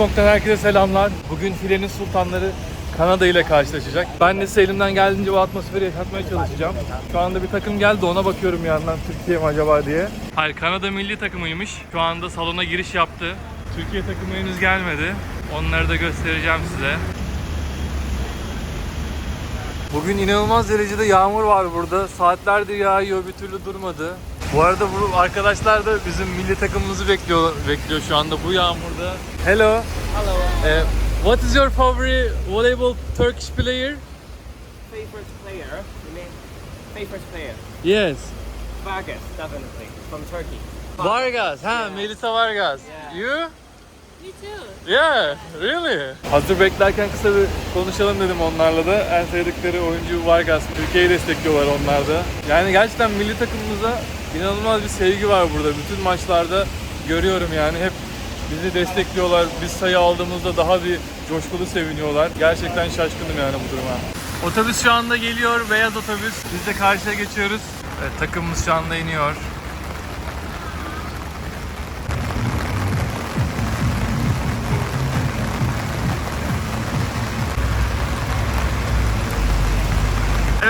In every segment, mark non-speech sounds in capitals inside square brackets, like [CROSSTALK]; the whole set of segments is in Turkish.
Kong'dan herkese selamlar. Bugün filenin sultanları Kanada ile karşılaşacak. Ben de size elimden geldiğince bu atmosferi yaşatmaya çalışacağım. Şu anda bir takım geldi ona bakıyorum bir yandan Türkiye mi acaba diye. Hayır Kanada milli takımıymış. Şu anda salona giriş yaptı. Türkiye takımı henüz gelmedi. Onları da göstereceğim size. Bugün inanılmaz derecede yağmur var burada. Saatlerdir yağıyor, bir türlü durmadı. Bu arada bu arkadaşlar da bizim milli takımımızı bekliyor bekliyor şu anda bu yağmurda. Hello. Hello. Eh, what is your favorite volleyball Turkish player? Favorite player? You mean favorite player? Yes. Vargas, definitely. From Turkey. Vargas. Ha, Yeah. Melisa Vargas. Yeah. You? Me too. Yeah, really? Hazır beklerken kısa bir konuşalım dedim onlarla da. En sevdikleri oyuncu Vargas. Türkiye'yi destekliyorlar onlar da. Yani gerçekten milli takımımıza inanılmaz bir sevgi var burada. Bütün maçlarda görüyorum yani hep bizi destekliyorlar. Biz sayı aldığımızda daha bir coşkulu seviniyorlar. Gerçekten şaşkınım yani bu duruma. Otobüs şu anda geliyor. Beyaz otobüs. Biz de karşıya geçiyoruz. Evet, takımımız şu anda iniyor.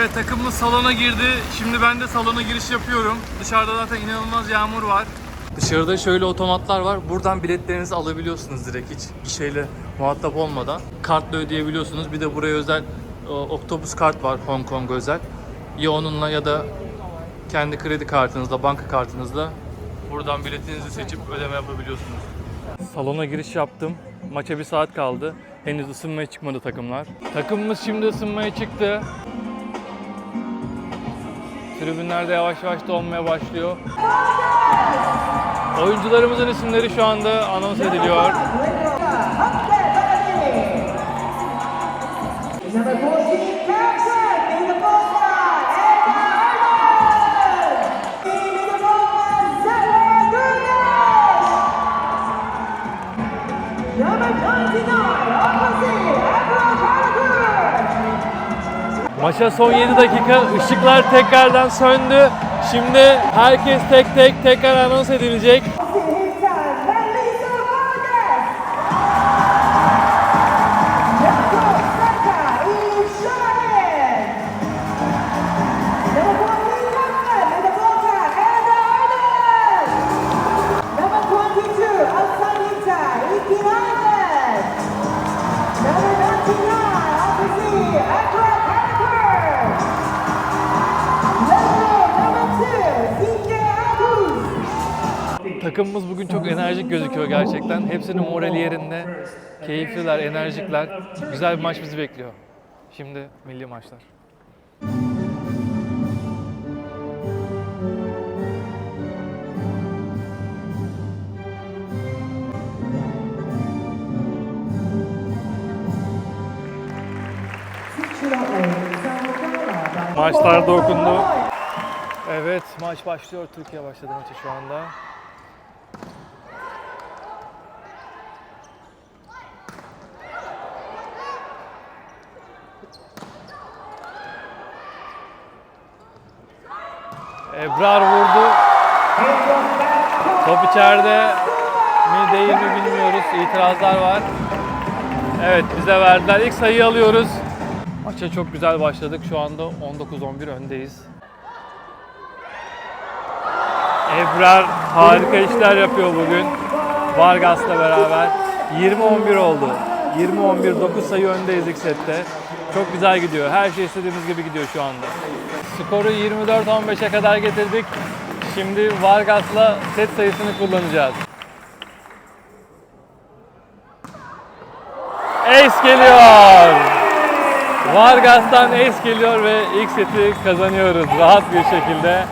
Evet takımımız salona girdi. Şimdi ben de salona giriş yapıyorum. Dışarıda zaten inanılmaz yağmur var. Dışarıda şöyle otomatlar var. Buradan biletlerinizi alabiliyorsunuz direkt hiç gişeyle muhatap olmadan. Kartla ödeyebiliyorsunuz. Bir de buraya özel o, Octopus kart var Hong Kong özel. Ya onunla ya da kendi kredi kartınızla, banka kartınızla buradan biletinizi seçip ödeme yapabiliyorsunuz. Salona giriş yaptım. Maça bir saat kaldı. Henüz ısınmaya çıkmadı takımlar. Takımımız şimdi ısınmaya çıktı. Tribünler de yavaş yavaş dolmaya başlıyor. Oyuncularımızın isimleri şu anda anons ediliyor. Maça son 7 dakika ışıklar tekrardan söndü. Şimdi herkes tek tek tekrar anons edilecek. Takımımız bugün çok enerjik gözüküyor gerçekten. Hepsinin morali yerinde. Keyifliler, enerjikler. Güzel bir maç bizi bekliyor. Şimdi milli maçlar. Maçlar da okundu. Evet maç başlıyor. Türkiye başladı maçı şu anda. Ebrar vurdu. Top içeride mi değil mi bilmiyoruz. İtirazlar var. Evet bize verdiler. İlk sayıyı alıyoruz. Maça çok güzel başladık. Şu anda 19-11 öndeyiz. Ebrar harika işler yapıyor bugün. Vargas'la beraber. 20-11 oldu. 20-11 9 sayı öndeyiz ilk sette. Çok güzel gidiyor. Her şey istediğimiz gibi gidiyor şu anda. Skoru 24-15'e kadar getirdik. Şimdi Vargas'la set sayısını kullanacağız. Ace geliyor. Vargas'tan ace geliyor ve ilk seti kazanıyoruz rahat bir şekilde.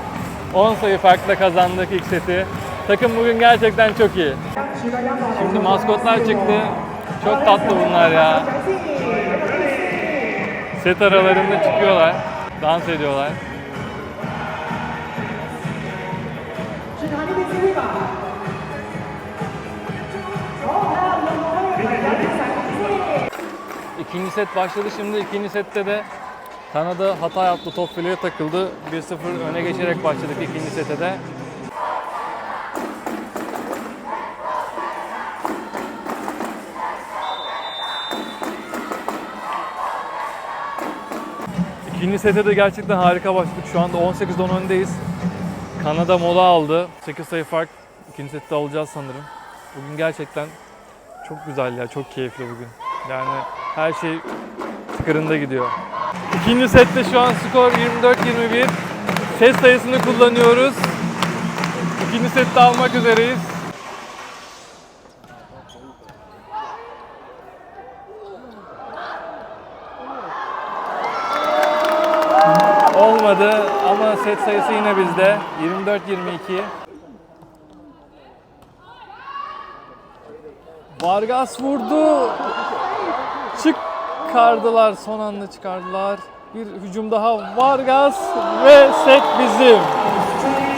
10 sayı farkla kazandık ilk seti. Takım bugün gerçekten çok iyi. Şimdi maskotlar çıktı. Çok tatlı bunlar ya. Set aralarında çıkıyorlar. Dans ediyorlar. İkinci set başladı şimdi. ikinci sette de Kanada hata yaptı. Top fileye takıldı. 1-0 öne geçerek başladık ikinci sete de. İkinci sete de gerçekten harika başladık. Şu anda 18-10 öndeyiz. Kanada mola aldı. 8 sayı fark. İkinci sette alacağız sanırım. Bugün gerçekten çok güzel ya. Çok keyifli bugün. Yani her şey tıkırında gidiyor. İkinci sette şu an skor 24-21. Set sayısını kullanıyoruz. İkinci sette almak üzereyiz. Olmadı ama set sayısı yine bizde. 24-22. Vargas vurdu. Çıkardılar. Son anda çıkardılar. Bir hücum daha Vargas ve set bizim.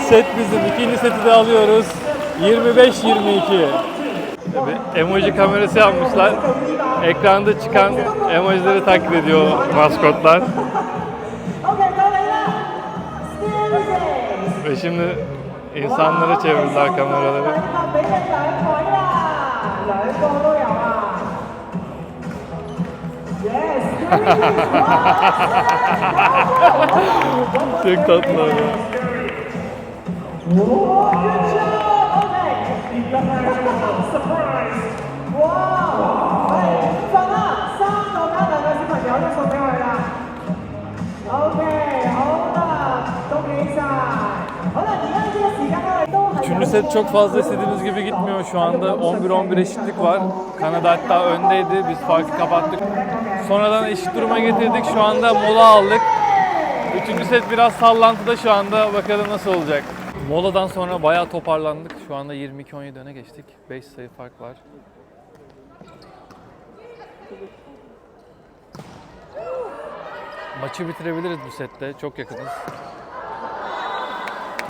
Set bizim. İkinci seti de alıyoruz. 25-22. Bir emoji kamerası yapmışlar. Ekranda çıkan emojileri taklit ediyor maskotlar. Ve şimdi insanlara çevirdiler kameraları. Çok tatlılar ya. Wow! Üçüncü set çok fazla istediğimiz gibi gitmiyor şu anda. 11-11 eşitlik var. Kanada hatta öndeydi. Biz farkı kapattık. Sonradan eşit duruma getirdik. Şu anda mola aldık. Üçüncü set biraz sallantıda şu anda. Bakalım nasıl olacak. Moladan sonra bayağı toparlandık. Şu anda 22-17 öne geçtik. 5 sayı fark var. Maçı bitirebiliriz bu sette. Çok yakınız.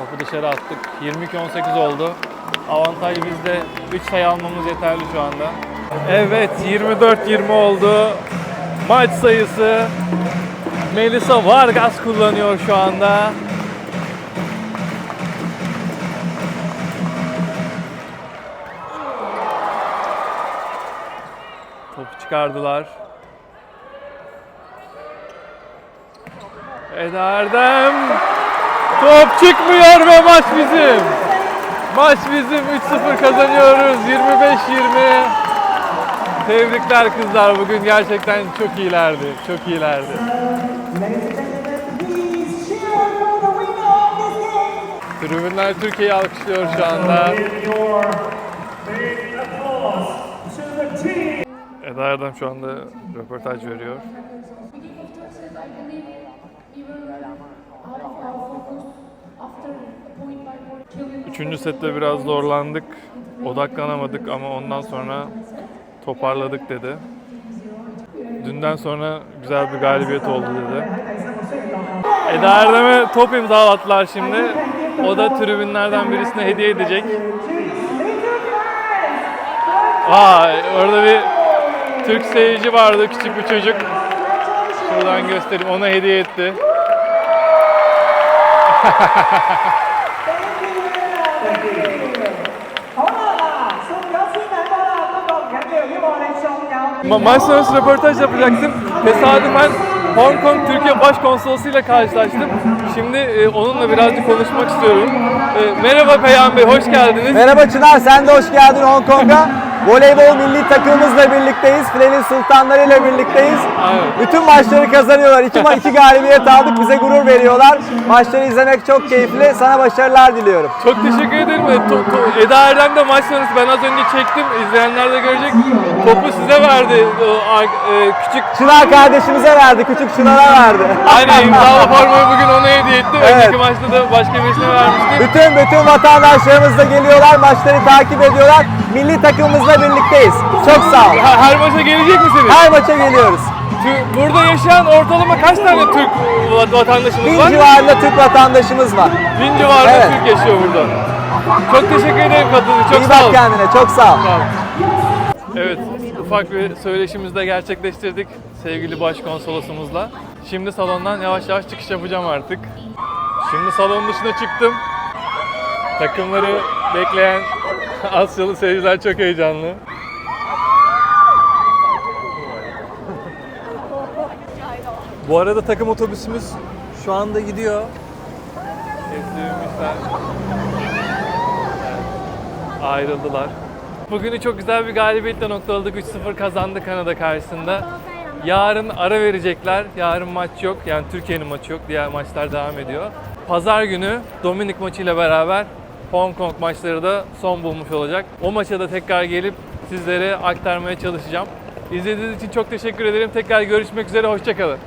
Topu dışarı attık. 22-18 oldu. Avantaj bizde. 3 sayı almamız yeterli şu anda. Evet 24-20 oldu. Maç sayısı Melisa Vargas kullanıyor şu anda. Topu çıkardılar. Eda Erdem Top çıkmıyor ve maç bizim. Maç bizim 3-0 kazanıyoruz 25-20. Tebrikler kızlar bugün gerçekten çok iyilerdi. Çok iyilerdi. Tribünler Türkiye'yi alkışlıyor şu anda. Eda Erdem şu anda röportaj veriyor. Üçüncü sette biraz zorlandık. Odaklanamadık ama ondan sonra toparladık dedi. Dünden sonra güzel bir galibiyet oldu dedi. Eda Erdem'e top imzalattılar şimdi. O da tribünlerden birisine hediye edecek. Vay orada bir Türk seyirci vardı küçük bir çocuk. Şuradan göstereyim ona hediye etti. Ma maç sonrası röportaj yapacaktım. Tesadüfen Hong Kong Türkiye Başkonsolosu ile karşılaştım. Şimdi e, onunla birazcık konuşmak istiyorum. E, merhaba Peyam Bey, hoş geldiniz. Merhaba Çınar, sen de hoş geldin Hong Kong'a. Voleybol milli takımımızla birlikteyiz. Filenin sultanları ile birlikteyiz. Aynen. Bütün maçları kazanıyorlar. İki, ma- iki galibiyet aldık, bize gurur veriyorlar. Maçları izlemek çok keyifli. Sana başarılar diliyorum. Çok teşekkür ederim. E, to- to- Eda Erdem de maç sonrası ben az önce çektim. İzleyenler de görecek. Topu size verdi. O, ar- e, küçük Çınar kardeşimize verdi, küçük Çınar'a verdi. Aynen imzalı formayı bugün ona hediye ettim. Evet. Önceki maçta da başka birisine vermiştim. Bütün bütün vatandaşlarımız da geliyorlar, maçları takip ediyorlar. Milli takımımızla birlikteyiz. Çok sağ ol. Ha- Her maça gelecek misiniz? Her maça geliyoruz. Tü- Burada yaşayan ortalama kaç tane Türk va- vatandaşımız Bin var? civarında Türk vatandaşımız var. Bin civarında Evet. Türk yaşıyor burada. Çok teşekkür ederim katıldığınız için. Çok İyi sağ bak olun. kendine, çok sağ ol. Sağ olun. Evet, ufak bir söyleşimizi de gerçekleştirdik sevgili başkonsolosumuzla. Şimdi salondan yavaş yavaş çıkış yapacağım artık. Şimdi salonun dışına çıktım. Takımları bekleyen [LAUGHS] Asyalı seyirciler çok heyecanlı. Bu arada takım otobüsümüz şu anda gidiyor. Kestirmişler. Ayrıldılar. Bugünü çok güzel bir galibiyetle noktaladık. 3-0 kazandı Kanada karşısında. Yarın ara verecekler. Yarın maç yok. Yani Türkiye'nin maçı yok. Diğer maçlar devam ediyor. Pazar günü Dominik maçıyla beraber Hong Kong maçları da son bulmuş olacak. O maça da tekrar gelip sizlere aktarmaya çalışacağım. İzlediğiniz için çok teşekkür ederim. Tekrar görüşmek üzere. Hoşçakalın.